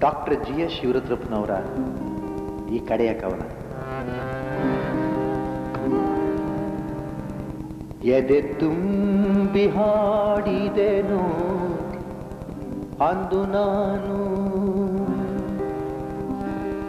Doctor G S ಶಿವರುದ್ರಪ್ಪನವರ ಈ ಕಡೆಯ ಕವನ. ಎದೆ ತುಂಬಿ ಹಾಡಿದೆನು ಅಂದು ನಾನು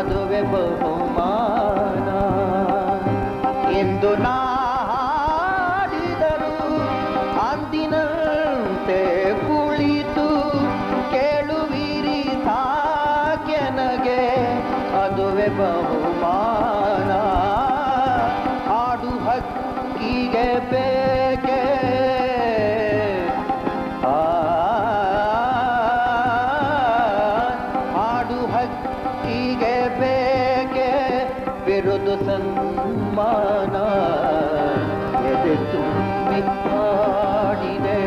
ಅದುವೆ ಬಹುಮಾನ. ಎಂದು ನಾಡಿದರು ಅಂದಿನಂತೆ ಕುಳಿತು ಕೇಳುವಿರಿ ಸಾಕೆನಗೆ ಅದುವೆ ಬಹುಮಾನ ಆಡು ಹಕ್ಕಿಗೆ ಬೇಕೆ ಬಿರುದು ಸನ್ಮಾನ ಎದೆ ತುಂಬಿ ಹಾಡಿದೆನು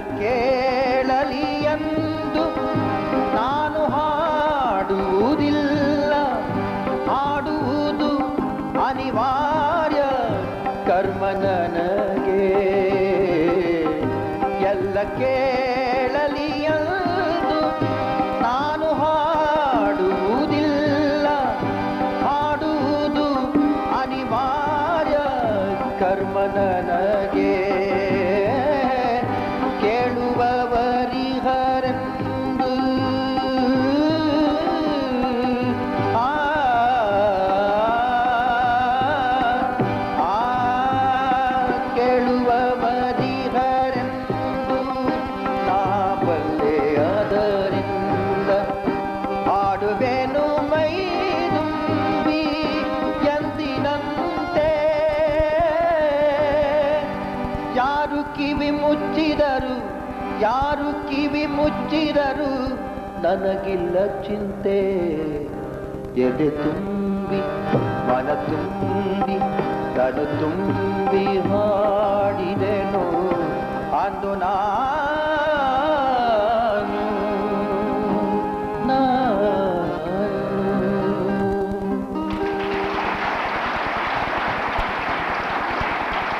ಕೇಳಲಿ ಎಂದು ನಾನು ಹಾಡುವುದಿಲ್ಲ. ಹಾಡುವುದು ಅನಿವಾರ್ಯ ಕರ್ಮ ನನಗೆ. ಎಲ್ಲ ಕೇಳಲಿ ಎಂದು ನಾನು ಹಾಡುವುದಿಲ್ಲ. ಹಾಡುವುದು ಅನಿವಾರ್ಯ ಕರ್ಮ ನನಗೆ. ಯಾರು ಕಿವಿ ಮುಚ್ಚಿದರು ಯಾರು ಕಿವಿ ಮುಚ್ಚಿದರು ನನಗಿಲ್ಲ ಚಿಂತೆ. ಎದೆ ತುಂಬಿ ಮನ ತುಂಬಿ ತನು ತುಂಬಿ